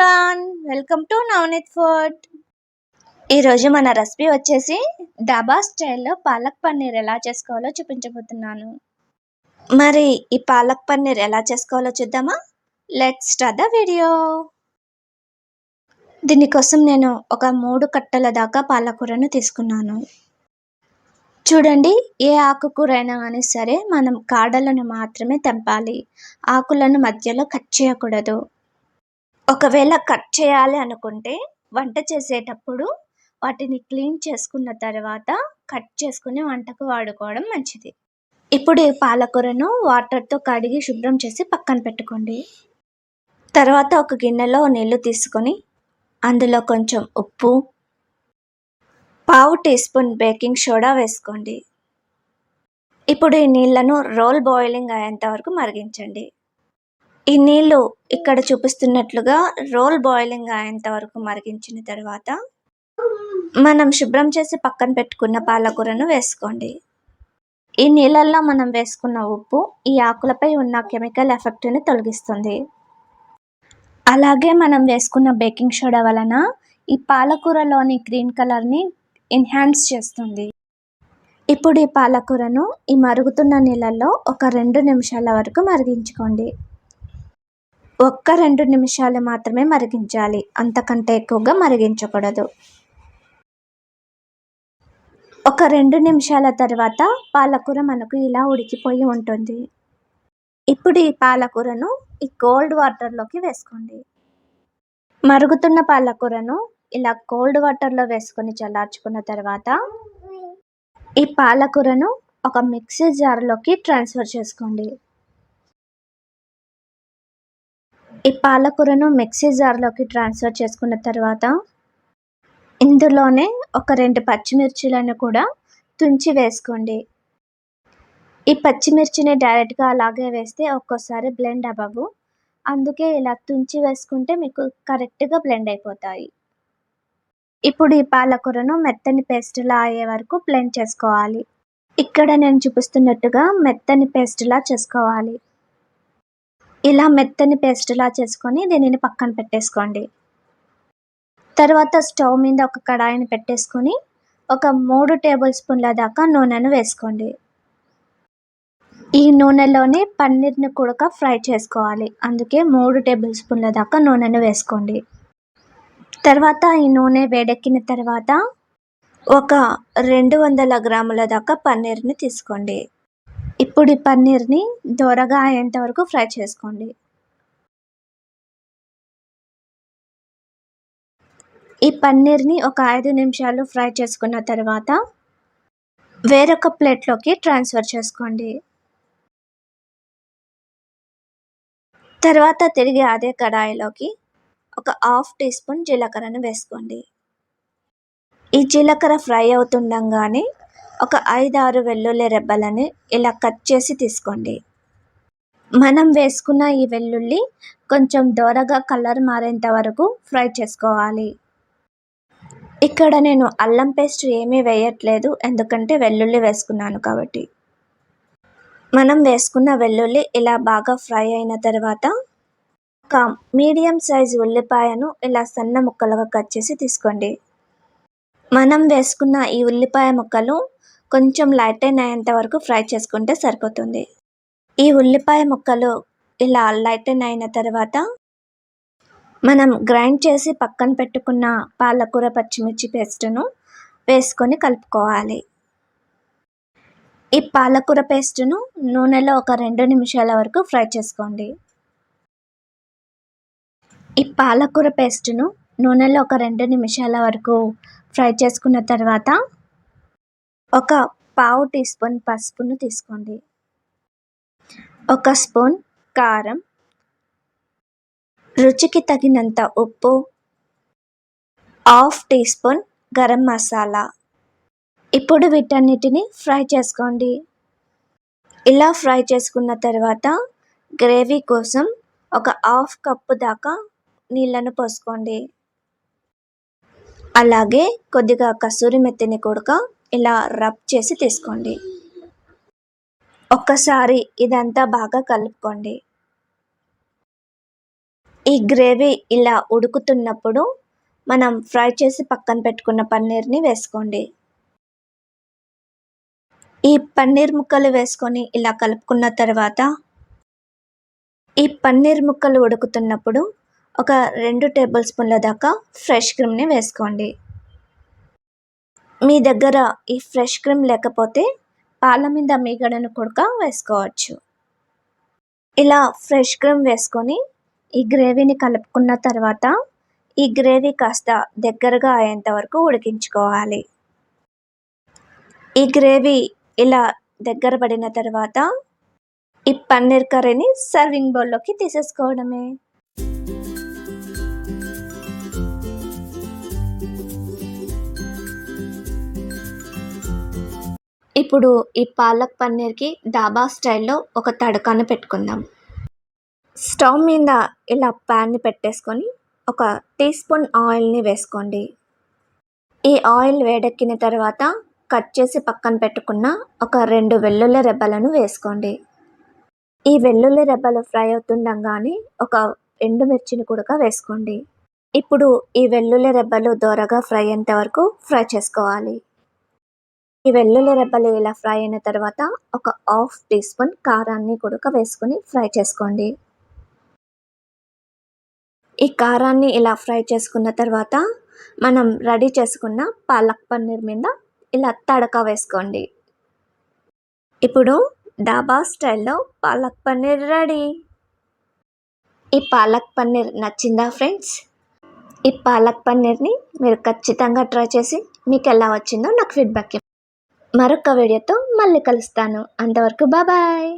Everyone welcome to Navaneet food. ఈరోజు మన recipe వచ్చేసి డాబా స్టైల్లో పాలక్ పన్నీర్ ఎలా చేసుకోవాలో చూపించబోతున్నాను. మరి ఈ పాలక్ పన్నీర్ ఎలా చేసుకోవాలో చూద్దామా? లెట్స్ స్టార్ట్ ద వీడియో దీనికోసం నేను ఒక మూడు కట్టల దాకా పాలకూరను తీసుకున్నాను. చూడండి ఏ ఆకుకూర అయినా కానీ సరే మనం కాడలను మాత్రమే తెంపాలి. ఆకులను మధ్యలో కట్ చేయకూడదు. ఒకవేళ కట్ చేయాలి అనుకుంటే వంట చేసేటప్పుడు వాటిని క్లీన్ చేసుకున్న తర్వాత కట్ చేసుకుని వంటకు వాడుకోవడం మంచిది. ఇప్పుడు ఈ పాలకూరను వాటర్తో కడిగి శుభ్రం చేసి పక్కన పెట్టుకోండి. తర్వాత ఒక గిన్నెలో నీళ్ళు తీసుకొని అందులో కొంచెం ఉప్పు పావు టీ స్పూన్ బేకింగ్ సోడా వేసుకోండి. ఇప్పుడు ఈ నీళ్ళను రోల్ బాయిలింగ్ అయ్యేంత వరకు మరిగించండి. ఈ నీళ్ళు ఇక్కడ చూపిస్తున్నట్లుగా రోల్ బాయిలింగ్ అయ్యేంత వరకు మరిగించిన తర్వాత మనం శుభ్రం చేసి పక్కన పెట్టుకున్న పాలకూరను వేసుకోండి. ఈ నీళ్ళల్లో మనం వేసుకున్న ఉప్పు ఈ ఆకులపై ఉన్న కెమికల్ ఎఫెక్ట్ని తొలగిస్తుంది. అలాగే మనం వేసుకున్న బేకింగ్ సోడా వలన ఈ పాలకూరలోని గ్రీన్ కలర్ని ఎన్హాన్స్ చేస్తుంది. ఇప్పుడు ఈ పాలకూరను ఈ మరుగుతున్న నీళ్ళల్లో ఒక రెండు నిమిషాల వరకు మరిగించుకోండి. ఒక్క రెండు నిమిషాలు మాత్రమే మరిగించాలి. అంతకంటే ఎక్కువగా మరిగించకూడదు. ఒక రెండు నిమిషాల తర్వాత పాలకూర మనకు ఇలా ఉడికిపోయి ఉంటుంది. ఇప్పుడు ఈ పాలకూరను ఈ కోల్డ్ వాటర్లోకి వేసుకోండి. మరుగుతున్న పాలకూరను ఇలా కోల్డ్ వాటర్లో వేసుకొని చల్లార్చుకున్న తర్వాత ఈ పాలకూరను ఒక మిక్సీ జార్లోకి ట్రాన్స్ఫర్ చేసుకోండి. ఈ పాలకూరను మిక్సీ జార్లోకి ట్రాన్స్ఫర్ చేసుకున్న తర్వాత ఇందులోనే ఒక రెండు పచ్చిమిర్చిలను కూడా తుంచి వేసుకోండి. ఈ పచ్చిమిర్చిని డైరెక్ట్గా అలాగే వేస్తే ఒక్కోసారి బ్లెండ్ అవ్వవు. అందుకే ఇలా తుంచి వేసుకుంటే మీకు కరెక్ట్గా బ్లెండ్ అయిపోతాయి. ఇప్పుడు ఈ పాలకూరను మెత్తని పేస్ట్లా అయ్యే వరకు బ్లెండ్ చేసుకోవాలి. ఇక్కడ నేను చూపిస్తున్నట్టుగా మెత్తని పేస్ట్లా చేసుకోవాలి. ఇలా మెత్తని పేస్ట్లా చేసుకొని దీనిని పక్కన పెట్టేసుకోండి. తర్వాత స్టవ్ మీద ఒక కడాయిని పెట్టేసుకొని ఒక మూడు టేబుల్ స్పూన్ల దాకా నూనెను వేసుకోండి. ఈ నూనెలోనే పన్నీర్ని కూడా ఫ్రై చేసుకోవాలి. అందుకే మూడు టేబుల్ స్పూన్ల దాకా నూనెను వేసుకోండి. తర్వాత ఈ నూనె వేడెక్కిన తర్వాత ఒక రెండు వందల గ్రాముల దాకా పన్నీర్ని తీసుకోండి. ఇప్పుడు ఈ పన్నీర్ని దోరగా అయ్యేంత వరకు ఫ్రై చేసుకోండి. ఈ పన్నీర్ని ఒక ఐదు నిమిషాలు ఫ్రై చేసుకున్న తర్వాత వేరొక ప్లేట్లోకి ట్రాన్స్ఫర్ చేసుకోండి. తర్వాత తిరిగి అదే కడాయిలోకి ఒక హాఫ్ టీ స్పూన్ జీలకర్రను వేసుకోండి. ఈ జీలకర్ర ఫ్రై అవుతుండగానే ఒక ఐదు ఆరు వెల్లుల్లి రెబ్బలని ఇలా కట్ చేసి తీసుకోండి. మనం వేసుకున్న ఈ వెల్లుల్లి కొంచెం దోరగా కలర్ మారేంత వరకు ఫ్రై చేసుకోవాలి. ఇక్కడ నేను అల్లం పేస్ట్ ఏమీ వేయట్లేదు ఎందుకంటే వెల్లుల్లి వేసుకున్నాను కాబట్టి. మనం వేసుకున్న వెల్లుల్లి ఇలా బాగా ఫ్రై అయిన తర్వాత ఒక మీడియం సైజ్ ఉల్లిపాయను ఇలా సన్న ముక్కలుగా కట్ చేసి తీసుకోండి. మనం వేసుకున్న ఈ ఉల్లిపాయ ముక్కలు కొంచెం లైట్ అయ్యేంత వరకు ఫ్రై చేసుకుంటే సరిపోతుంది. ఈ ఉల్లిపాయ ముక్కలు ఇలా లైట్ అయిన తర్వాత మనం గ్రైండ్ చేసి పక్కన పెట్టుకున్న పాలకూర పచ్చిమిర్చి పేస్టును వేసుకొని కలుపుకోవాలి. ఈ పాలకూర పేస్టును నూనెలో ఒక రెండు నిమిషాల వరకు ఫ్రై చేసుకోండి. ఈ పాలకూర పేస్టును నూనెలో ఒక రెండు నిమిషాల వరకు ఫ్రై చేసుకున్న తర్వాత ఒక పావు టీ స్పూన్ పసుపును తీసుకోండి. ఒక స్పూన్ కారం. రుచికి తగినంత ఉప్పు. Half teaspoon garam masala. ఇప్పుడు వీటన్నిటిని ఫ్రై చేసుకోండి. ఇలా ఫ్రై చేసుకున్న తర్వాత గ్రేవీ కోసం ఒక హాఫ్ కప్పు దాకా నీళ్ళను పోసుకోండి. అలాగే కొద్దిగా కసూరి మెత్తిని కూడా ఇలా రబ్ చేసి తీసుకోండి. ఒక్కసారి ఇదంతా బాగా కలుపుకోండి. ఈ గ్రేవీ ఇలా ఉడుకుతున్నప్పుడు మనం ఫ్రై చేసి పక్కన పెట్టుకున్న పన్నీర్ని వేసుకోండి. ఈ పన్నీర్ ముక్కలు వేసుకొని ఇలా కలుపుకున్న తర్వాత ఈ పన్నీర్ ముక్కలు ఉడుకుతున్నప్పుడు ఒక రెండు టేబుల్ స్పూన్ల దాకా ఫ్రెష్ క్రీమ్ని వేసుకోండి. మీ దగ్గర ఈ ఫ్రెష్ క్రీమ్ లేకపోతే పాల మీద మీగడను కూడా వేసుకోవచ్చు. ఇలా ఫ్రెష్ క్రీమ్ వేసుకొని ఈ గ్రేవీని కలుపుకున్న తర్వాత ఈ గ్రేవీ కాస్త దగ్గరగా అయ్యేంత వరకు ఉడికించుకోవాలి. ఈ గ్రేవీ ఇలా దగ్గర పడిన తర్వాత ఈ పన్నీర్ కర్రీని సర్వింగ్ బౌల్లోకి తీసేసుకోవడమే. ఇప్పుడు ఈ పాలక్ పన్నీర్కి డాబా స్టైల్లో ఒక తడకాను పెట్టుకుందాం. స్టవ్ మీద ఇలా ప్యాన్ని పెట్టేసుకొని ఒక టీ స్పూన్ ఆయిల్ని వేసుకోండి. ఈ ఆయిల్ వేడెక్కిన తర్వాత కట్ చేసి పక్కన పెట్టుకున్న ఒక రెండు వెల్లుల్లి రెబ్బలను వేసుకోండి. ఈ వెల్లుల్లి రెబ్బలు ఫ్రై అవుతుండగానే ఒక ఎండుమిర్చిని కూడా వేసుకోండి. ఇప్పుడు ఈ వెల్లుల్లి రెబ్బలు దోరగా ఫ్రై అయ్యేంత వరకు ఫ్రై చేసుకోవాలి. ఈ వెల్లుల్లి రెబ్బలు ఇలా ఫ్రై అయిన తర్వాత ఒక హాఫ్ టీ స్పూన్ కారాన్ని కూడా వేసుకొని ఫ్రై చేసుకోండి. ఈ కారాన్ని ఇలా ఫ్రై చేసుకున్న తర్వాత మనం రెడీ చేసుకున్న పాలక్ పన్నీర్ మీద ఇలా తడక వేసుకోండి. ఇప్పుడు డాబా స్టైల్లో పాలక్ పన్నీర్ రెడీ. ఈ పాలక్ పన్నీర్ నచ్చిందా ఫ్రెండ్స్? ఈ పాలక్ పన్నీర్ని మీరు ఖచ్చితంగా ట్రై చేసి మీకు ఎలా వచ్చిందో నాకు ఫీడ్బ్యాక్ మరొక వీడియోతో మళ్ళీ కలుస్తాను. అంతవరకు బాబాయ్